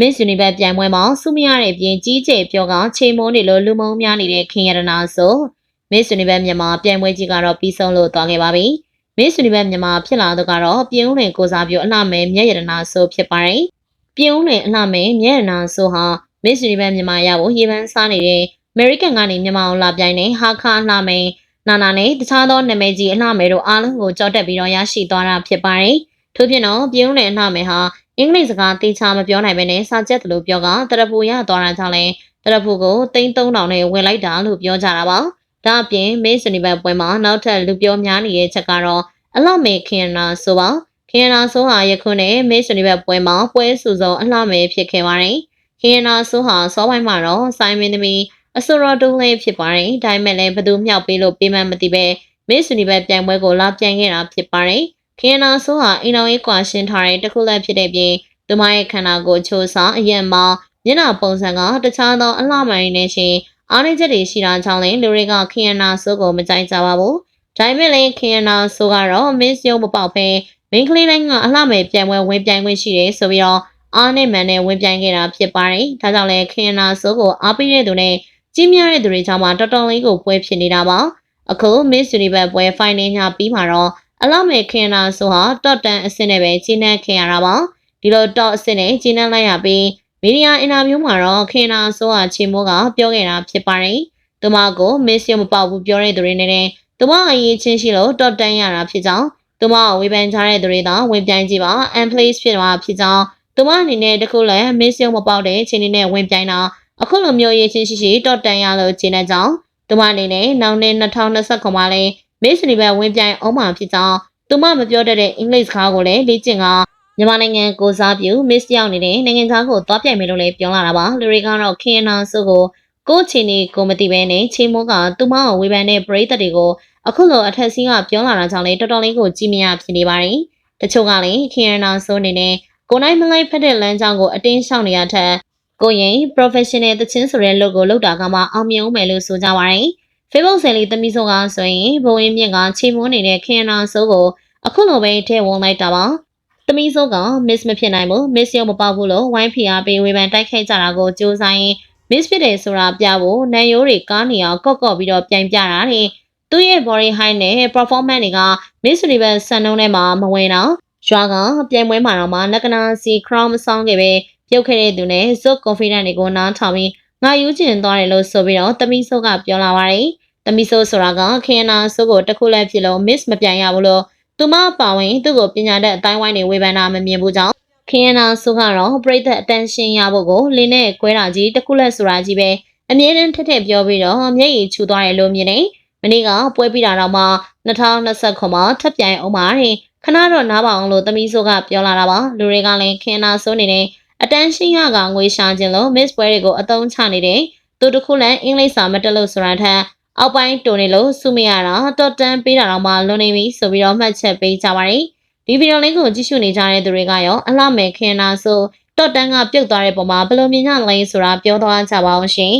Miss Universe ပြိုင်ပွဲမှာစုမရတဲ့အပြင်ကြီးကျယ်ပြောကချိန်မိုးနေလို့လူမုံများနေတဲ့ခင်ရတနာဆို Miss Universe မြန်မာပြိုင်ပွဲကြီးကတော့ပြီးဆုံးလို့သွားခဲ့ပါပြီ။ Miss Universe မြန်မာဖြစ်လာတော့ကတော့ပြင်းဦးလင်ကိုစားပြုအလှမဲမြက်ရတနာဆိုဖြစ်ပါတယ်။ပြင်းဦးလင်အလှမဲမြက်ရတနာဆိုဟာ Miss Universe မြန်မာရဖို့ရေပန်းစားနေတဲ့ American ကနေမြန်မာအောင်လာပြိုင်တဲ့ဟာခါအလှမဲနာနာနဲ့တခြားသောနာမည်ကြီးအလှမဲတို့အားလုံးကိုကြော်တက်ပြီးတော့ရရှိသွားတာဖြစ်ပါတယ်။ထို့ပြင်တော့ပြင်းဦးလင်အလှမဲဟာ အင်္ဂလိပ်စကားတေချာမပြောနိုင်ဘဲနဲ့စာချက်တလို့ပြောကတရပူရသွားတာကြောင့်လဲတရပူကိုတိန်း3000နဲ့ဝင်လိုက်တာလို့ပြောကြတာပါဒါအပြင်မေးစနီဘတ်ပွဲမှာနောက်ထပ်လူပြောများနေတဲ့ချက်ကတော့အလှမေခင်နာဆိုပါခင်နာဆိုဟာယခုနဲ့မေးစနီဘတ်ပွဲမှာပွဲစုစုံအလှမေဖြစ်ခဲ့ပါတယ်ခင်နာဆိုဟာစောပိုင်းမှာတော့စိုင်းမင်းသမီးအစိုးရတုံးလေးဖြစ်ပါတယ်ဒါပေမဲ့လည်းဘသူမြောက်ပေးလို့ပေးမှမသိပဲမေးစနီဘတ်ပြိုင်ပွဲကိုလာပြိုင်ခဲ့တာဖြစ်ပါတယ် ခင်နာဆိုဟာအင်တော်ရေးကွာရှင်းထားတဲ့တစ်ခုလည်းဖြစ်တဲ့ပြင်သူမရဲ့ခန္ဓာကိုယ်ချိုးဆောင်အရင်မှာမျက်နှာပုံစံကတခြားသောအလှမိုင်းနဲ့ရှင်အားနည်းချက်တွေရှိတာကြောင့်လည်းလူတွေကခင်နာဆိုကိုမကြိုက်ကြပါဘူး။ဒါပေမဲ့လည်းခင်နာဆိုကတော့ miss ရုံမပေါက်ပဲမိန်းကလေးတိုင်းကအလှမယ်ပြန်ပွဲဝင်ပြိုင်ခွင့်ရှိတယ်ဆိုပြီးတော့အားနဲ့မှန်နဲ့ဝင်ပြိုင်ခဲ့တာဖြစ်ပါတယ်။ဒါကြောင့်လည်းခင်နာဆိုကိုအားပေးတဲ့သူနဲ့ကြီးမြတဲ့သူတွေကြောင့်မှတော်တော်လေးကိုပွဲဖြစ်နေတာပါ။အခု Miss Universe ပွဲ final ညပြီးမှာတော့ အလှမယ်ခင်နာဆိုဟာ top 10အဆင့်နဲ့ပဲကြီးနှံခဲ့ရတာပါ။ဒီလို top အဆင့်နဲ့ကြီးနှံလိုက်ရပြီးမီဒီယာအင်တာဗျူးမှာတော့ခင်နာဆိုဟာချီမိုးကပြောခဲ့တာဖြစ်ပါတယ်။သူမကို Miss ရုံမပေါက်ဘူးပြောတဲ့သူတွေနဲ့သူမအရေးချင်းရှိလို့ top 10ရတာဖြစ်ကြောင်းသူမဝေဖန်ကြတဲ့သူတွေသာဝင်ပြိုင်ကြည့်ပါ and place ဖြစ်မှာဖြစ်ကြောင်းသူမအနေနဲ့တခုလည်း Miss ရုံမပေါက်တဲ့ချင်းနေနဲ့ဝင်ပြိုင်တာအခုလိုမျိုးရေးချင်းရှိရှိ top 10ရလို့ချင်းတဲ့ကြောင်းသူမအနေနဲ့နောက်နှစ်2029မှာလည်း Miss Universe ဝင်ပြိုင်အောင်မှာဖြစ်ကြောင်းသူမမပြောတတ်တဲ့အင်္ဂလိပ်စကားကိုလည်းလေ့ကျင့်ကမြန်မာနိုင်ငံကိုစားပြု Miss ရောက်နေတဲ့နိုင်ငံသားကိုသွားပြိုင်မယ်လို့လည်းပြောလာတာပါလူတွေကတော့ခင်နာစုကိုကိုချီနေကိုမတိပဲနဲ့ချေမိုးကသူမကိုဝေဖန်တဲ့ပရိသတ်တွေကိုအခုလိုအထက်စီးကပြောလာတာကြောင့်လေတော်တော်လေးကိုကြည်မရဖြစ်နေပါတယ်တချို့ကလည်းခင်နာစုအနေနဲ့ကိုနိုင်မလိုက်ဖက်တဲ့လမ်းကြောင်းကိုအတင်းရှောင်နေရတဲ့ကိုရင် professional တချင်းဆိုတဲ့ logo ကိုလောက်တာကမှအောင်မြင်မယ်လို့ဆိုကြပါတယ် Facebook ဆယ်လီသမီးဆိုကဆိုရင်ဘဝင်းမြင့်ကချိန်မိုးနေတဲ့ခင်နာဆိုးကိုအခုလိုပဲထည့်ဝင်လိုက်တာပါသမီးဆိုးက miss မဖြစ်နိုင်ဘူး miss ရုံမပေါက်ဘူးလို့ဝိုင်းဖီအားပေးဝေဖန်တိုက်ခိုက်ကြတာကိုစူးစမ်းရင် miss ဖြစ်တယ်ဆိုတာပြဖို့နန်ရိုးတွေကားနေအောင်ကော့ကော့ပြီးတော့ပြိုင်ပြတာတဲ့သူ့ရဲ့ body height နဲ့ performance တွေက miss universe စံနှုန်းထဲမှာမဝင်တော့ရွာကပြိုင်ပွဲမှာတော့မှနကနာစီ crown မဆောင်ခဲ့ပဲပြုတ်ခဲ့တဲ့သူနဲ့ zot confident တွေကိုနားထောင်ပြီး ငါယူကျင်သွားတယ်လို့ဆိုပြီးတော့သမီးဆိုးကပြောလာပါတယ်သမီးဆိုးဆိုတာကခင်နာဆိုးကိုတစ်ခုလည်းဖြစ်လို့ miss မပြိုင်ရဘူးလို့သူမပါဝင်သူ့ကိုပညာတတ်အတိုင်းဝိုင်းတွေဝေဖန်တာမမြင်ဘူးကြောင့်ခင်နာဆိုးကတော့ပြိသက်အတန်းရှင်းရဖို့ကိုလင်းနဲ့ကွဲတာကြီးတစ်ခုလက်ဆိုတာကြီးပဲအမြဲတမ်းထက်ထက်ပြောပြီးတော့မျက်ရည်ချူသွားတယ်လို့မြင်နေမနေ့ကပွဲပြီးတာတော့မှ2029မှာထပ်ပြိုင်အောင်ပါတဲ့ခဏတော့နားပါအောင်လို့သမီးဆိုးကပြောလာတာပါလူတွေကလည်းခင်နာဆိုးနေတဲ့ အတန်းရှင်းရကငွေရှာခြင်းလို့ miss ပွဲတွေကိုအသုံးချနေတယ်သူတခုလည်းအင်္ဂလိပ်စာမတက်လို့ဆိုတာထက်အောက်ပိုင်းတိုနေလို့စုမရတာတော့တန်းပေးတာတော့မှလွန်နေပြီဆိုပြီးတော့မှတ်ချက်ပေးကြပါတယ်ဒီဗီဒီယိုလေးကိုကြည့်ရှုနေကြတဲ့သူတွေကရောအလှမဲ့ခင်နာဆိုတော့တန်းကပြုတ်သွားတဲ့ပုံမှာဘယ်လိုမြင်ကြလဲဆိုတာပြောသွားကြပါအောင်ရှင်